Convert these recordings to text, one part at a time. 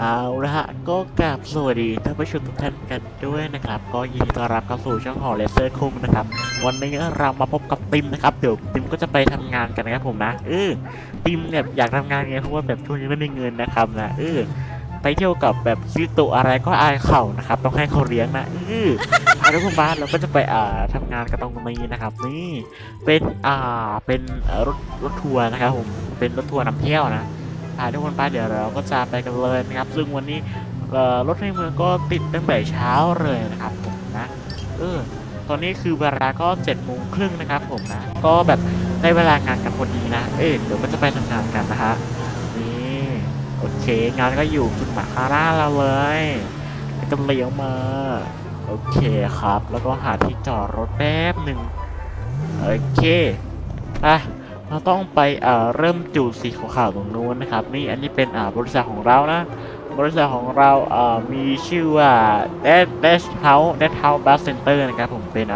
เอาละฮะก็กราบสวัสดีท่านผู้ชมทุกท่านกันด้วยนะครับ ก็ยินดีต้อนรับเข้าสู่ช่องหอเลเซอร์คุงนะครับ วันนี้เรามาพบกับติมนะครับเดี๋ยวติมก็จะไปทำงานกันนะครับผมนะเออติมเนี่ยอยากทำงานไงเพราะว่าแบบช่วงนี้ไม่มีเงินนะครับนะเออไปเที่ยวกับแบบซื้อตัวอะไรก็อายเขานะครับ ต้องให้เขาเลี้ยงนะเออาทุกคนบ้านเราก็จะไปอ่าทำงานกันตรงนี้นะครับ นี่เป็นอ่าเป็นรถรถทัวร์นะครับผมเป็นรถทัวร์นำเที่ยวนะ พาทุกคนไปเดี๋ยวเราก็จะไปกันเลยนะครับ ซึ่งวันนี้รถในเมืองก็ติดตั้งแต่เช้าเลยนะครับผมนะเออตอนนี้คือเวลาก็เจ็ดโมงครึ่งนะครับผมนะ ก็แบบได้เวลางานกันพอดีนะ เออเดี๋ยวก็จะไปทำงานกันนะฮะนี่โอเคงานก็อยู่จุดหมายคาร่าเราเลยแล้วก็เลี้ยวมาโอเคครับ แล้วก็หาที่จอดรถแป๊บหนึ่งโอเคไป เราต้องไปเริ่มจูดสีขาวๆตรงนู้นนะครับนี่อันนี้เป็นบริษัทของเรานะ บริษัทของเรามีชื่อว่า Dash Dash House Dash House Bus Center นะครับผมเป็น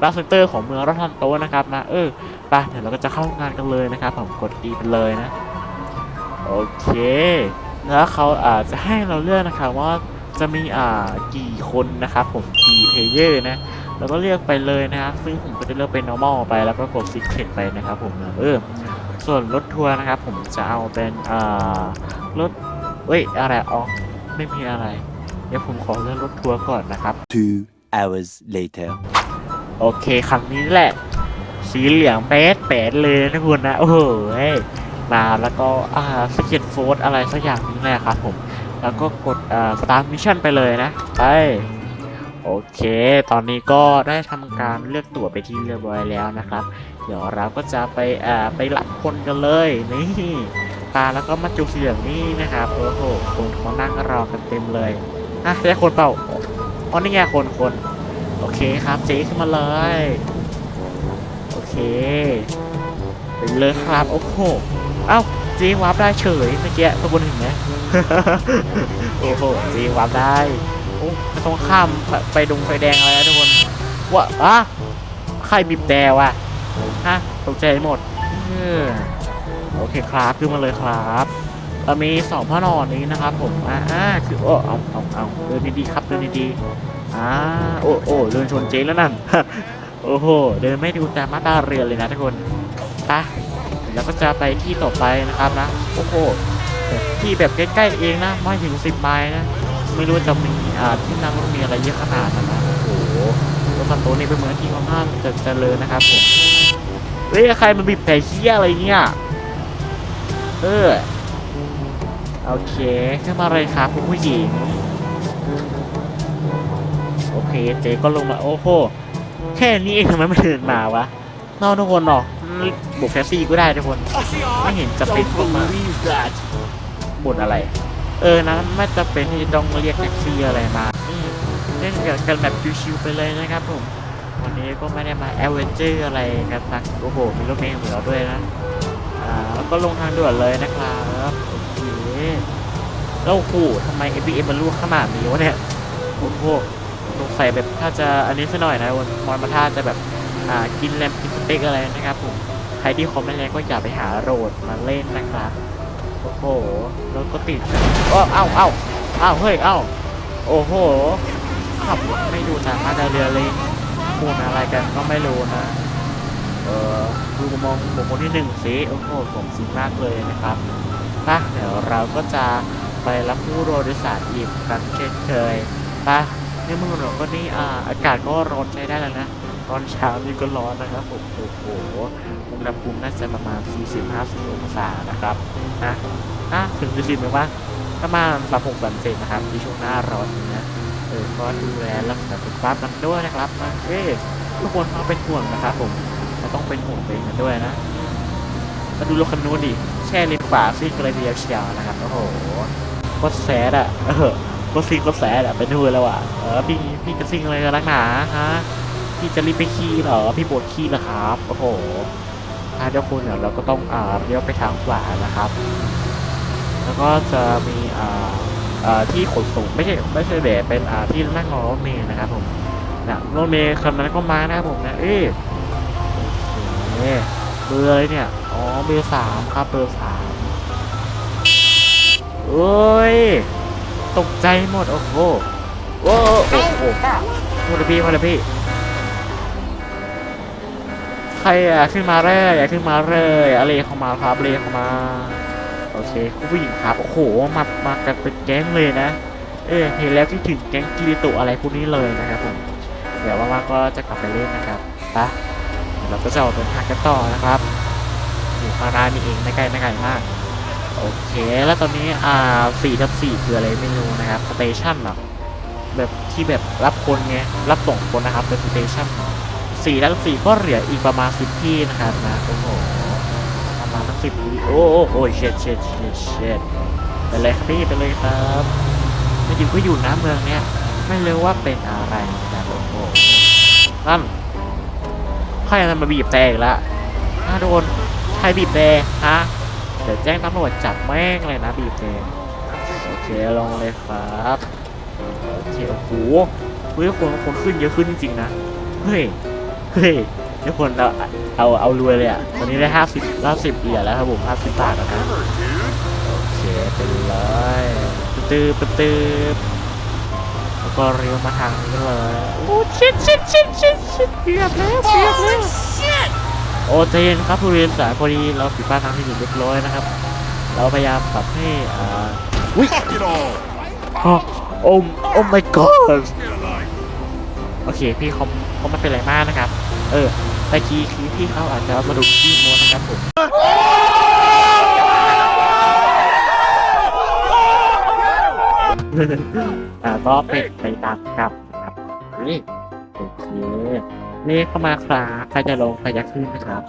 Bus Center ของเมืองรัทันโตนะครับนะเออไปเดี๋ยวเราก็จะเข้างานกันเลยนะครับผมกด E ไปเลยนะ โอเค แล้วเขาอ่าจะให้เราเลือกนะครับว่าจะมีอ่ากี่คนนะครับผมกี่เพลเยอร์นะ แล้วก็เลือกไปเลยนะครับซึ่งผมก็จะเลือกเป็น normal ไปแล้วก็กด secret ไปนะครับผมนะเออส่วนรถทัวร์นะครับ ผมจะเอาเป็นอ่ารถเว้ยอะไรอ๋อไม่มีอะไร เดี๋ยวผมขอเลือกรถทัวร์ก่อนนะครับ Two hours later. โอเคคันนี้แหละ สีเหลืองแป๊ดแป๊ดเลยนะคุณนะโอ้โหเฮ้ยมาแล้วก็อ่าสเก็ตโฟร์อะไรสักอย่างนี้แหละครับผม แล้วก็กดอ่าสตาร์ทมิชชั่นไปเลยนะ ไป โอเค ตอนนี้ก็ได้ทำการเลือกตั๋วไปที่เรียบร้อยแล้วนะครับ เดี๋ยวเราก็จะไปอ่าไปรับคนกันเลยนี่ตาแล้วก็มาจุกเสียงนี่นะครับโอ้โหคนเขานั่งรอกันเต็มเลยอะใช่คนเปล่าอ๋อนี่ไงคนคนโอเคครับเจ๊ขึ้นมาเลยโอเคไปเลยครับโอ้โหเอ้าเจ๊วาร์ปได้เฉยเมื่อกี้ทุกคนเห็นไหมโอ้โหเจ๊วาร์ปได้ อ้ไม่ต้องข้ามไปดงไฟแดงอะไรนะทุกคนว่าอะใครบีบแต่วะฮะตกใจหมดออโอเคครับขึ้นมาเลยครับเรามีสองพ่อนอนนี้นะครับ ผมอ่าคือโอ้เอาเอาเอาเดินดีๆครับเดินดีๆอ่าโอ้โอ้เดินชนเจ๊แล้วนั่นโอ้โหเดินไม่ดูแตามาตาเรือเลยนะทุกคนไปแล้วก็จะไปที่ต่อไปนะครับนะโอ้โหที่แบบใกล้ๆเองนะไม่ถึงสิบไมล์นะ ไม่รู้จะมีอ่าที่นั่งรถมีอะไรเยอะขนาดนั้นนะโอ้โหรถคันโตนี่เป็นเมืองที่ค่อนข้างจะเจริญนะครับผมเฮ้ยใครมาบีบแต่เชี่ยอะไรเนี่ยเออโอเคขึ้นมาเลยครับคุณผู้หญิงโอเคเจ๊ก็ลงมาโอ้โหแค่นี้เองทำไมไม่เดินมาวะนอกทุกคนหรอกบุกแท็กซี่ก็ได้ทุกคน ไม่เห็นจะเป็นต้องมาบ่นอะไร เออนะไม่จะเป็นที่ต้องเรียกแท็กซี่อะไรมาเล่นกันแบบชิวๆไปเลยนะครับผม วันนี้ก็ไม่ได้มาแอเวนเจอร์อะไรกันสักโอ้โหมีรถเมล์เหมือนเราด้วยนะอ่าแล้วก็ลงทางด่วนเลยนะครับโอเคแล้วโอ้โหทำไม FBM มันลูกขนาดนี้วะเนี่ยโอ้โหสงสัยแบบถ้าจะอันนี้ซะหน่อยนะวันมอนมาท่าจะแบบอ่ากินแรมกินสเต็กอะไรนะครับผมใครที่คอมไม่แรงก็อย่าไปหาโหลดมาเล่นนะครับ โอ้โหรถก็ติดอ้าวอ้าวอ้าวอ้าเฮ้ยเอ้าโอ้โหขับรถไม่ดูทางมาตราเรือเลยพูดอะไรกันก็ไม่รู้นะ เออดูมองบุคคลที่หนึ่งสิโอ้โหสมจริงมากเลยนะครับป่ะเดี๋ยวเราก็จะไปรับผู้โดยสารอีกครั้งเช่นเคยป่ะในเมืองเราก็นี่อ่าอากาศก็ร้อนใช้ได้แล้วนะตอนเช้านี่ก็ร้อนนะครับผมโอ้โหอุณหภูมิน่าจะประมาณ 40-50 องศานะครับ นะอะถึงจะชิมไหมว่าประมาณ36 37นะครับที่ช่วงหน้าร้อนนะเออก็ดูแลรักษาสุขภาพกันด้วยนะครับนะเอ้ยทุกคนต้องเป็นห่วงนะครับผมเราต้องเป็นห่วงตัวเองกันด้วยนะมาดูรถคันนู้นดิแช่ริมป่าซิ่งเลยเดียวเชียวนะครับโอ้โหโคตรแสดอะเออโคตรซิ่งโคตรแสดอะไปดูแล้วอะเออพี่พี่จะซิงอะไรกันนักหนาฮะพี่จะรีบไปขี้เหรอพี่ปวดขี้เหรอครับโอ้โห ถ้าเจ้าคุณเนี่ยเราก็ต้องอ่าเลี้ยวไปทางขวานะครับ แล้วก็จะมีอ่าเอ่อที่ขนส่งไม่ใช่ไม่ใช่แบบเป็นอ่าที่นั่งรอรถเมล์นะครับผมนะรถเมล์คันนั้นก็มานะครับผมนะเอ๊ะโอเคเบอร์อะไรเนี่ยอ๋อเบอร์สามครับเบอร์สามเอ้ยตกใจหมดโอ้โหโอ้โหโอ้โหมาเลยพี่มาเลยพี่ ใครอะขึ้นมาเลยอะขึ้นมาเลยอะไรเข้ามาครับเลยเข้ามาโอเคคุณผู้หญิงครับโอ้โหมามากันเป็นแก๊งเลยนะ เออเห็นแล้วคิดถึงแก๊งกิริโตะอะไรพวกนี้เลยนะครับผมเดี๋ยวว่างๆก็จะกลับไปเล่นนะครับปะเราก็จะออกเดินทางกันต่อนะครับอยู่ข้างหน้านี่เองไม่ไกลไม่ไกลมากโอเคแล้วตอนนี้อ่าสี่ทับสี่คืออะไรไม่รู้นะครับสเตชันเหรอแบบที่แบบรับคนไงรับส่งคนนะครับเป็นสเตชัน สี่ทับสี่ก็เหลืออีกประมาณสิบที่นะครับนะโอ้โหประมาณทั้งสิบที่โอ้โหเช็ดเช็ดเช็ดเช็ดไปเลยครับพี่ไปเลยครับไม่อยู่ก็อยู่นะเมืองเนี้ยไม่รู้ว่าเป็นอะไรนะครับโอ้โหนั่นใครมันมาบีบแต่อีกแล้วน่าโดนใครบีบแต่ฮะเดี๋ยวแจ้งตำรวจจับแม่งเลยนะบีบแต่โอเคลงเลยครับโอเคโอ้โหเฮ้ยคนคนขึ้นเยอะขึ้นจริงๆนะเฮ้ย เฮ้ยเดี๋ยวคนเราเอาเอารวยเลยอะตอนนี้ได้ห้าสิบห้าสิบเหรียญแล้วครับผมห้าสิบบาทแล้วนะโอเคไปเลยตืบตืบตืบแล้วก็เลี้ยวมาทางนี้เลยโอ้ชิดชิดชิดชิดชิดเกือบแล้วเกือบแล้วโอ้ใจเย็นครับผู้เรียนสายพอดีเราผิดพลาดทางที่หนึ่งเรียบร้อยนะครับ เราพยายามปรับให้อ่าอุ้ย Fuck it all! โอ้โอ้โอ้ my god โอเค พี่เขาเขาไม่เป็นไรมากนะครับ เออตะกี้คือพี่เขาอาจจะมาดูพี่โมนะครับผมอ่าก็เป็นไปตามกรรมนะครับนี่โอเคเลขเข้ามาครับใครจะลงใครจะขึ้นนะครับ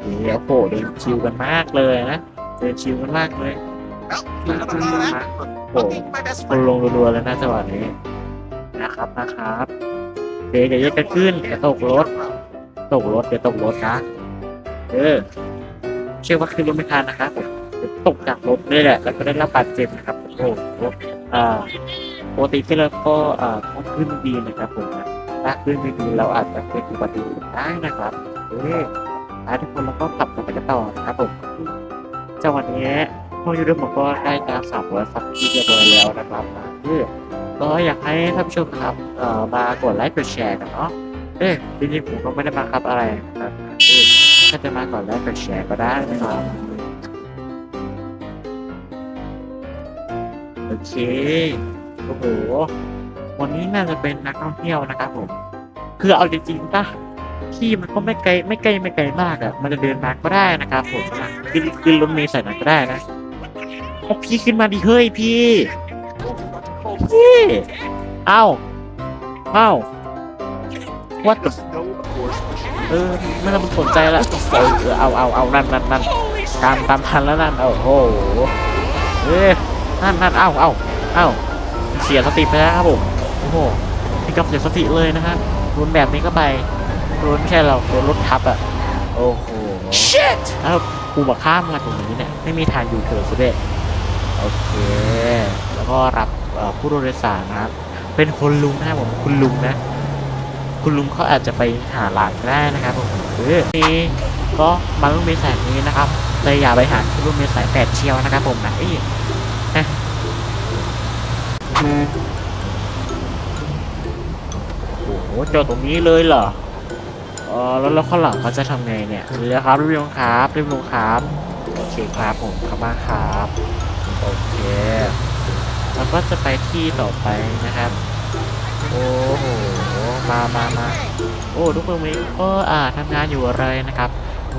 เดี๋ยวโหเดินชิวกันมากเลยนะเดินชิวกันมากเลยมาขึ้นมาโหคนลงรัวๆแล้วนะจังหวะนี้นะครับนะครับ เดี๋ยวอย่าแยกกันขึ้นเดี๋ยวตกรถ ตกรถเดี๋ยวตกรถนะเออเชื่อว่าขึ้นรถไม่ทันนะครับผมตกจากรถนี่แหละ แล้วก็ได้รับบาดเจ็บนะครับโอ้โหอ่าปกติที่เราก็อ่าขึ้นดีนะครับผมนะถ้าขึ้นไม่ดีเราอาจจะเกิดอุบัติเหตุได้นะครับเอออ่าทุกคนเราก็ขับกันไปกันต่อนะครับผมจังหวะนี้พวกยูทูบผมก็ได้การสามร้อยซับที่เรียบร้อยแล้วนะครับนะเออ ก็อยากให้ท่านผู้ชมครับเอ่อมากดไลค์กดแชร์กันเนาะเอ้ยจริงๆผมก็ไม่ได้บังคับอะไรนะครับเออถ้าจะมาก่อนแล้วกดแชร์ก็ได้นะครับโอเคโอ้โหวันนี้น่าจะเป็นนักท่องเที่ยวนะครับผม คือเอาจริงๆป่ะที่มันก็ไม่ไกลไม่ไกลไม่ไกลมากอะมันจะเดินมาก็ได้นะครับผมขึ้นขึ้นรถเมล์ใส่หนังก็ได้นะเอาพี่ขึ้นมาดิเฮ้ยพี่ พี่เอ้าเอ้า What the เออไม่ต้องสนใจละเออเออเอาเอาเอานั่นนั่นนั่นตามตามทันแล้วนั่นโอ้โหเอ้ยนั่นนั่นเอาเอาเอาเสียสติไปแล้วครับผมโอ้โหนี่กับเสียสติเลยนะฮะโดนแบบนี้ก็ไปโดนไม่ใช่เราโดนรถทับอะโอ้โห shit แล้วกูมาข้ามมาตรงนี้เนี่ยไม่มีทางอยู่เถอะสุดเด็โอเค แล้วก็รับเอ่อ ผู้โดยสารนะครับ เป็นคนลุงนะครับผมคุณลุงนะ คุณลุงเขาอาจจะไปหาหลานก็ได้นะครับผมเออนี่ก็มารุ่นเมษายนนี้นะครับเลยอย่าไปหาที่รุ่นเมษายนแปดเชียวนะครับผมนะเอ้ยนะโอ้โหเจอตรงนี้เลยเหรอเออแล้วแล้วข้างหลังเขาจะทำไงเนี่ยเรือครับรีบลงครับรีบลงครับโอเคครับผมเข้ามาครับโอเค แล้วก็จะไปที่ต่อไปนะครับ โอ้โห มามามาโอ้ทุกคนวันนี้ก็อ่าทำงานอยู่อะไรนะครับ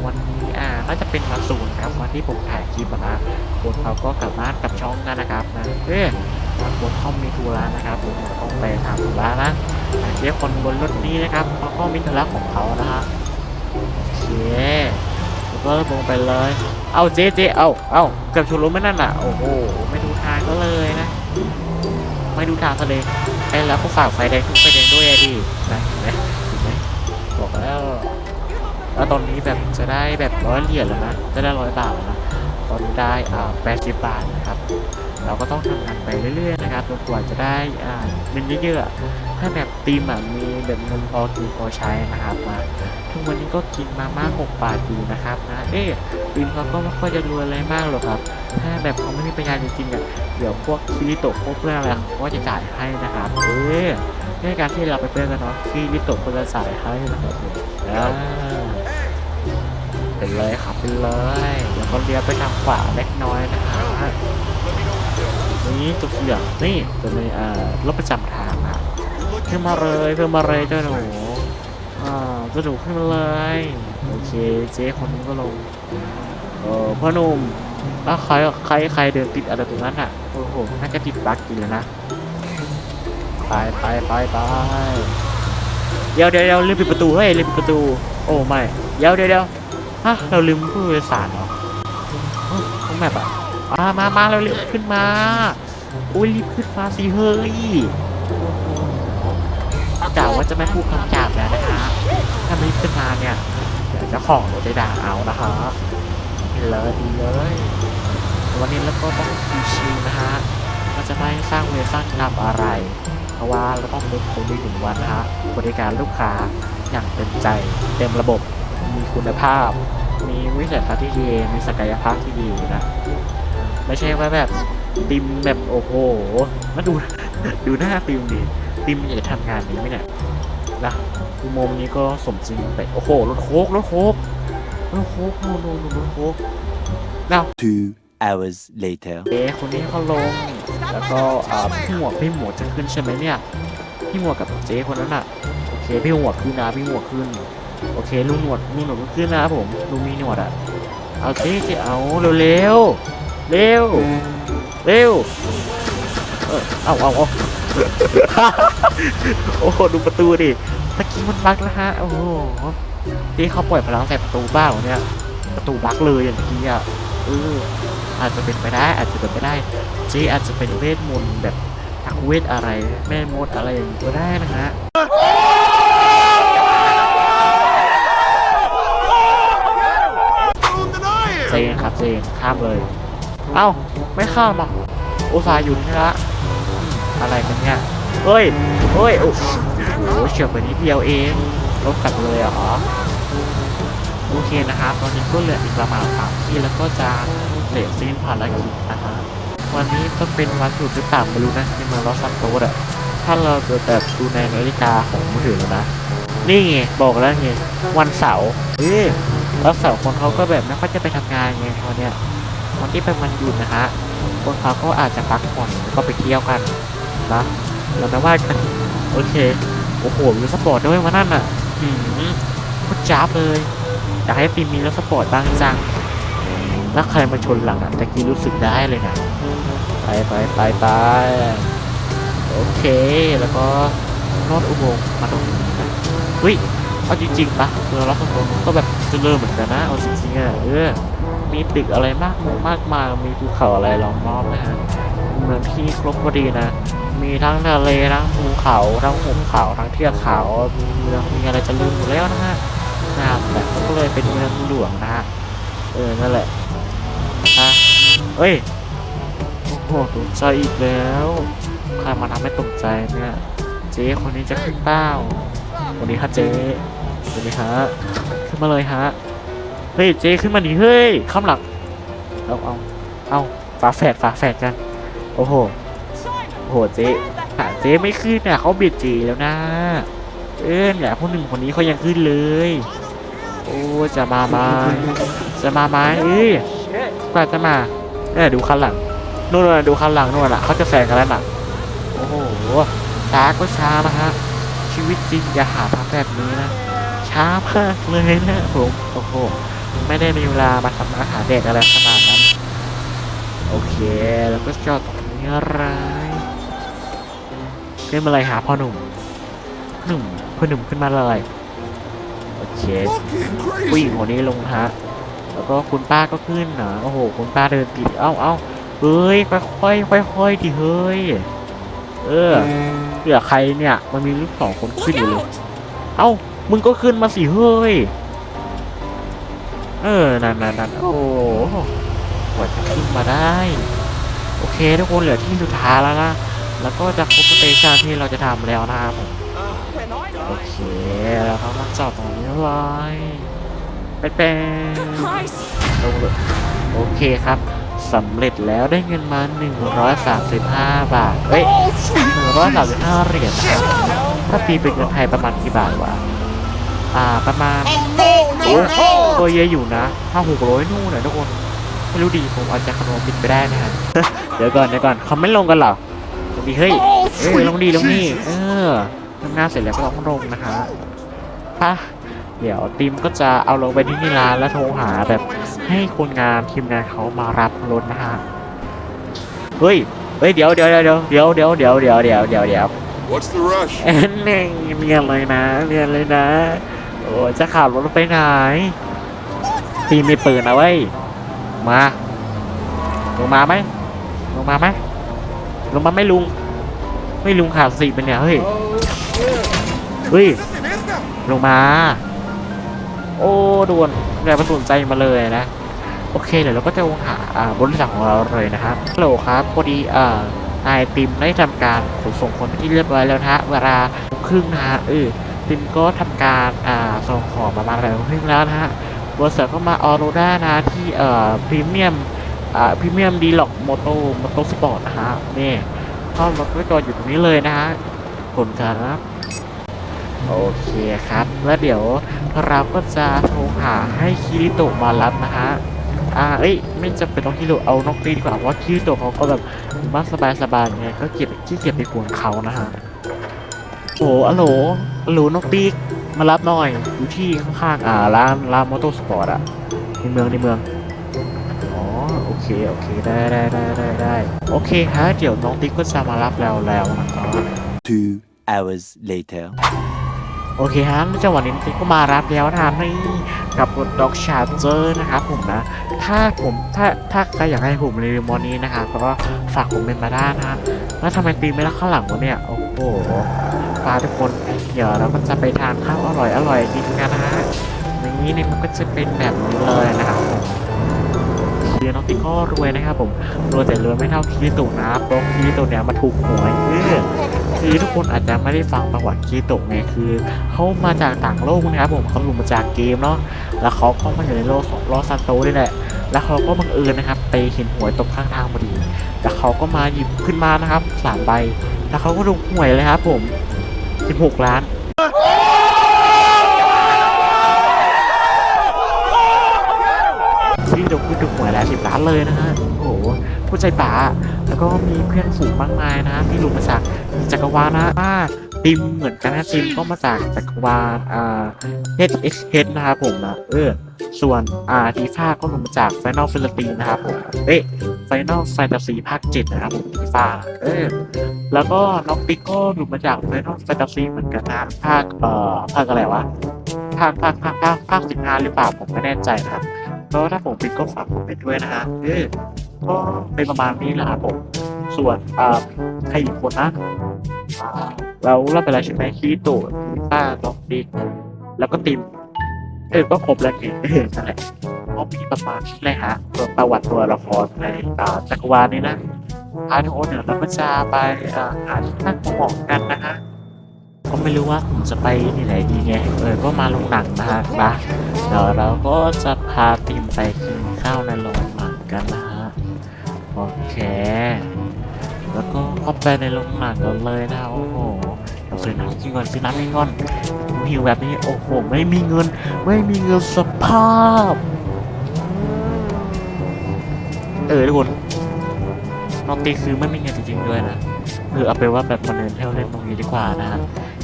วันนี้อ่าน่าจะเป็นวันศุกร์ครับวันที่ผมถ่ายคลิปนะคนเขาก็กลับบ้านกับช่องกันนะครับนะเอ้ยบางคนเขามีธุระนะครับผมต้องไปทำธุระนะเจ้าคนบนรถนี้นะครับเขาก็มีธุระของเขานะฮะโอเคแล้วก็ลงไปเลย เอาเจ๊เจ๊เอาเอาเกือบชนรถไม่นั่นอะ โอ้โห ไม่ดูทางก็เลยนะ ไม่ดูทางทะเลไอ้แล้วก็ฝากไฟแดงทุกไฟแดงด้วยดินะเห็นไหมเห็นไหมบอกแล้วแล้วตอนนี้แบบจะได้แบบร้อยเหรียญแล้วนะ จะได้ร้อยบาทแล้วนะ ตอนนี้ได้อ่าแปดสิบบาทนะครับ เราก็ต้องทำงานไปเรื่อยๆนะครับจนกว่าจะได้อ่าเงินเยอะๆ ถ้าแบบทีมอะมีแบบเงินพอกินพอใช้นะครับมาทุกวันนี้ก็กินมาม่าหกบาทอยู่นะครับนะเอ๊ะทีมเขาก็ไม่ค่อยจะรวยอะไรมากหรอกครับ ถ้าแบบเขาไม่มีปัญญาจริงๆอะเดี๋ยวพวกคิริโตะพวกเพื่อนอะไรเขาก็จะจ่ายให้นะครับเออในการที่เราไปเพื่อนกันเนาะคิริโตะก็จะจ่ายให้นะครับผมอ่าเป็นเลยครับเป็นเลยแล้วก็เลี้ยวไปทางขวาเล็กน้อยนะฮะนี่ตัวเหลืองนี่ตัวนี้อ่ารถประจำทาง ขึ้นมาเลยขึ้นมาเลยเจ้าหนูอ่าเจ้าหนูขึ้นมาเลยโอเคเจ๊คนนี้ก็ลงเออพ่อหนุ่มแล้วใครใครใครเดินติดอะไรตรงนั้นอะโอ้โหน่าจะติดบั๊กอยู่แล้วนะไปไปไปไปเดี๋ยวเดี๋ยวเดี๋ยวลืมปิดประตูเฮ้ยลืมปิดประตู โอ้ไม่เดี๋ยวเดี๋ยวเดี๋ยวฮะเราลืมผู้โดยสารเหรอต้องแบบอะอ่ามามาเราเร็วขึ้นมาโอ้ยรีบขึ้นมาสิเฮ้ย กล่าวว่าจะไม่พูดคำหยาบแล้วนะคะ ถ้าไม่รีบขึ้นมาเนี่ยเดี๋ยวเจะของรถจะด่าเอานะคะดีเลยดีเลย วันนี้เราก็ต้องชิวๆนะฮะเราจะไม่สร้างเวสร้างกรรมอะไร เพราะว่าเราต้องเป็นคนดีถึงวันนะฮะบริการลูกค้าอย่างเต็มใจเต็มระบบมีคุณภาพ มีวิสัยทัศน์ที่ดีมีศักยภาพที่ดีนะ ไม่ใช่ว่าแบบติมแบบโอ้โหมาดูดูหน้าติมดิ ติมอยากจะทำงานนี้ไหมเนี่ยนะอุโมงค์นี้ก็สมจริงไป โอ้โห รถโคกรถโคกรถโคกโน่นโน่นโน่นรถโคก Two hours later. เอ๊ะคนนี้เขาลง แล้วก็อ่าพี่หมวกพี่หมวกจะขึ้นใช่ไหมเนี่ย พี่หมวกกับเจ๊คนนั้นอะ โอเค พี่หมวกขึ้นนะ พี่หมวกขึ้น โอเค ลุงหนวด ลุงหนวดก็ขึ้นนะครับผม ลุงมีหนวดอะ เอาเจ๊เจ๊เอา เร็วเร็ว เร็ว เร็ว เออเอาเอาเอา โอ้โหดูประตูดิตะกี้มันบักแล้วฮะ โอ้โหเจ๊เขาปล่อยพลังใส่ประตูบ้าเนี่ย ประตูบักเลยอย่างที่อะเอออาจจะเป็นไปได้ อาจจะเป็นไปได้เจ๊อาจจะเป็นเวทมนต์แบบทักเวทอะไร แม่มดอะไรอย่างนี้ก็ได้นะฮะเจนครับเจนข้ามเลย เอ้า ไม่ข้ามอะอุตส่าห์อยู่นี่ละ อะไรกันเนี่ยเฮ้ยเฮ้ย โอ้โหเฉียบไปนิดเดียวเองรถกลับเลยเหรอ โอเคนะครับ ตอนนี้ก็เหลืออีกประมาณสามที่แล้วก็จะเสร็จสิ้นภารกิจนะฮะวันนี้ก็เป็นวันหยุดหรือเปล่าไม่รู้นะในเมืองลอสซันโตสอะถ้าเราเดินแบบดูในนาฬิกาของมือถือแล้วนะ นี่ไงบอกแล้วไงวันเสาร์เอ้ยแล้วเสาร์คนเขาก็แบบไม่ค่อยจะไปทำงานไงวันเนี้ยวันที่เป็นวันหยุดนะฮะคนเขาก็อาจจะพักผ่อนแล้วก็ไปเที่ยวกัน นะเราจะว่ากันโอเคโอ้โหมีรถสปอร์ตด้วยมานั่นอะหืมโคตรจ้าบเลยอยากให้ปีมีรถสปอร์ตบ้างจังแล้วใครมาชนหลังอะตะกี้รู้สึกได้เลยนะไปไปไปไปโอเคแล้วก็ลอดอุโมงค์มาตรงนี้นะอุ้ยเอาจริงๆปะเรือลอดอุโมงค์ก็แบบเริญเหมือนกันนะเอาจริงๆอะเออมีตึกอะไรมากมากมายมีภูเขาอะไรล้อมรอบนะฮะเมืองที่ครบพอดีนะ มีทั้งทะเลทั้งภูเขาทั้งหุบเขาทั้งเทือกเขามีเมืองมีอะไรจะลืมหมดแล้วนะฮะนะครับแต่ก็เลยเป็นเมืองหลวงนะฮะเออนั่นแหละฮะเอ้ยโอ้โหตกใจอีกแล้วใครมาทำให้ตกใจเนี่ยเจ๊คนนี้จะขึ้นเป้าสวัสดีครับเจ๊สวัสดีฮะขึ้นมาเลยฮะเฮ้ยเจ๊ขึ้นมาดิเฮ้ยข้ามหลังเอาเอาเอาฝาแฝดฝาแฝดกันโอ้โห โหเจ๊หาเจ๊ไม่ขึ้นเนี่ยเขาเบียดเจ๊แล้วนะ เออเนี่ยพวกหนึ่งคนนี้เขายังขึ้นเลย โอ้จะมาไหมจะมาไหมเอ้ยกว่าจะมาเนี่ยดูคันหลังนู่นน่ะดูคันหลังนู่นน่ะเขาจะแซงกันแล้วน่ะโอ้โหช้าก็ช้านะฮะชีวิตจริงอย่าหาทำแบบนี้นะช้ามากเลยนะผมโอ้โหไม่ได้มีเวลามาทำอาหารเด็ดอะไรขนาดนั้น โอเค แล้วก็จอดตรงนี้อะ ขึ้นมาเลยหาพ่อหนุ่มหนุ่มพ่อหนุ่มขึ้นมาเลยโอเคผู้หญิงคนนี้ลงฮะแล้วก็คุณป้าก็ขึ้นนะโอ้โห คุณป้าเดินติดเอ้าเอ้าเฮ้ยค่อยค่อยๆค่อยๆดิเฮ้ยเออเหลือใครเนี่ย มันมีลูกสองคนขึ้นอยู่เลยเอ้ามึงก็ขึ้นมาสิเฮ้ยเออนั่นนั่นนั่นโอ้โหกว่าจะขึ้นมาได้ โอเคทุกคนเหลือที่สุดท้ายแล้วนะ แล้วก็จะครบสเตชันที่เราจะทำแล้วนะครับผมโอเคแล้วก็มาจอดตรงนี้เลยเป็นเป็นลงเลยโอเคครับสำเร็จแล้วได้เงินมา 135 บาท เอ้ย 135 เหรียญนะครับ ถ้าตีเป็นเงินไทยประมาณกี่บาทวะ อ่า ประมาณ โอ้ก็เยอะอยู่นะถ้าหกร้อยนู่นนะทุกคน ไม่รู้ดี ผมอาจจะคำนวณผิดไปได้นะครับ เดี๋ยวก่อน เดี๋ยวก่อน เขาไม่ลงกันเหรอ ดีเฮ้ยเอ้ยลงดีลงนี่เออทำงานเสร็จแล้วก็ต้องลงนะฮะป่ะเดี๋ยวทีมก็จะเอาลงไปที่นี่ร้านแล้วโทรหาแบบให้คนงานทีมงานเขามารับรถนะฮะเฮ้ยเฮ้ยเดี๋ยวเดี๋ยวเดี๋ยวเดี๋ยวเดี๋ยวเดี๋ยวเดี๋ยวเดี๋ยวเดี๋ยวเดี๋ยว What's the rush? เอ็นเน่งเนียนเลยนะเนียนเลยนะโอ้จะขับรถไปไหนทีมมีปืนนะเว้ยมาลงมาไหมลงมาไหมลงมาไหม่ลุง ไม่ลุงขาดสี่เป็นเนี่ยเฮ้ยเฮ้ยลงมา โอ้ดวนแรงประสนใจมาเลยนะ โอเคเดี๋ยวเราก็จะหาอ่าบริษัทของเราเลยนะครับฮัลโหลครับพอดีอ่านายติมได้ทำการขนส่งคนไปที่เรียบร้อยแล้วนะเวลาครึ่งนะฮะเออติมก็ทำการอ่าส่งของประมาณแล้วครึ่งแล้วนะฮะบริษัทก็มาออโรด้านะที่เอ่อพรีเมียมอ่าพรีเมียมดีล็อกโมโตโมโตสปอร์ตนะฮะนี่ ข้ารถไว้จอดอยู่ตรงนี้เลยนะฮะขนครับโอเคครับ แล้วเดี๋ยวเราก็จะโทรหาให้คิริโตะมารับนะฮะอ่าเอ้ยไม่จำเป็นต้องคิริโตะเอานกตีดีกว่าเพราะคิริโตะเขาก็แบบบ้านสบายๆไงก็เก็บขี้เกียจไปกวนเขานะฮะโอ้อะโหลอโหลนกตีมารับหน่อยอยู่ที่ข้างๆอ่าร้านร้านมอเตอร์สปอร์ตอะในเมืองในเมือง เคโอเคได้ได้ได้ได้ได้โอเคฮะเดี๋ยวน้องติ๊กก็จะมารับแล้วแล้วนะครับ Two hours later. โอเคฮะในจังหวะนี้ติ๊กก็มารับแล้วนะครับนี่กับรถด็อกชาร์เจอร์นะครับผมนะ ถ้าผมถ้าถ้าใครอยากให้ผมรีวิวมอนี้นะครับก็ฝากผมเป็นมาได้นะฮะแล้วทำไมตีไม่รักข้างหลังวะเนี่ยโอ้โหปาทุกคนเดี๋ยวเราก็จะไปทานข้าวอร่อยอร่อยกินกันนะฮะอย่างนี้เนี่ยมันก็จะเป็นแบบนี้เลยนะครับเดี๋ ยน้องติ๊กก็รวยนะครับผมรวยแต่รวยไม่เท่าคีตุนะเพราะคีตุเนี่ยมาถูกหวยเออคือทุกคนอาจจะไม่ได้ฟังประวัติคีตะไงคือเขามาจากต่างโลกนะครับผมเขาหลุดมาจากเกมเนาะแล้วเขาเข้ามาอยู่ในโลกของลอสซานโตนี่แหละแล้วเขาก็บังเอิญนะครับไปเห็นหวยตกข้างทางพอดีแล้วเขาก็มาหยิบขึ้นมานะครับสามใบแล้วเขาก็ถูกหวยเลยครับผม 16 ล้านที่จะพูดถึง ล้านเลยนะฮะโอ้โหผู้ใจป่าแล้วก็มีเพื่อนฝูงมากมายนะที่หลุดมาจากจักรวาลนะว่าติมเหมือนกันนะติมก็มาจากจักรวาลอ่า H H H นะครับผมนะเออส่วนอ่าทีฟ้าก็ลุดมาจาก Final Fantasy นะครับผมเอ๊ะ Final Fantasy ภาค7นะครับผมทีฟ้าเออแล้วก็น้องติ๊กก็หลุดมาจาก Final Fantasy เหมือนกันนะภาคเอ่อภาคอะไรวะภาคภาคภาคภาคภาคสิบห้าหรือเปล่าผมไม่แน่ใจนะครับ ก็ถ้าผมปิดก็ฝากผมไปด้วยนะฮะเออก็เป็นประมาณนี้แหละครับผม ส่วนอ่าใครอีกคนนะอ่าเราเล่าไปแล้วใช่ไหมคีโตะมีป้าน้องดิกแล้วก็ติมเออก็ครบแล้วนี่เออนั่นแหละก็มีประมาณนี้เลยฮะส่วนประวัติตัวละครในจักรวาลนี้นะอาร์โทเนี่ยเราก็จะไปหาที่นั่งเหมาะกันนะฮะ ก็ไม่รู้ว่าผมจะไปที่ไหนดีไงเออก็มาลงหนังนะฮะมาเดี๋ยวเราก็จะพาทีมไปกินข้าวในโรงหนังกันนะฮะโอเค แล้วก็เข้าไปในโรงหนังกันเลยนะโอ้โหเราซื้อน้ำกินก่อนซื้อน้ำกินก่อนหิวแบบนี้โอ้โหไม่มีเงิน ไม่มีเงินสภาพ เออทุกคนนองตีคือไม่มีเงินจริงๆด้วยนะเออเอาไปนว่าแบบมาเดินเที่ยวเล่นตรงนี้ดีกว่านะฮะ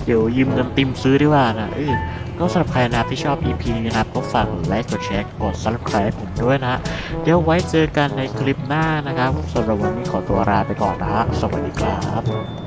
เดี๋ยวยืมเงินติมซื้อดีกว่านะเออก็สำหรับใครนะครับที่ชอบ EP นี้นะครับ ก็ฝากกดไลค์กดแชร์กด subscribe ผมด้วยนะ เดี๋ยวไว้เจอกันในคลิปหน้านะครับสำหรับวันนี้ขอตัวลาไปก่อนนะฮะสวัสดีครับ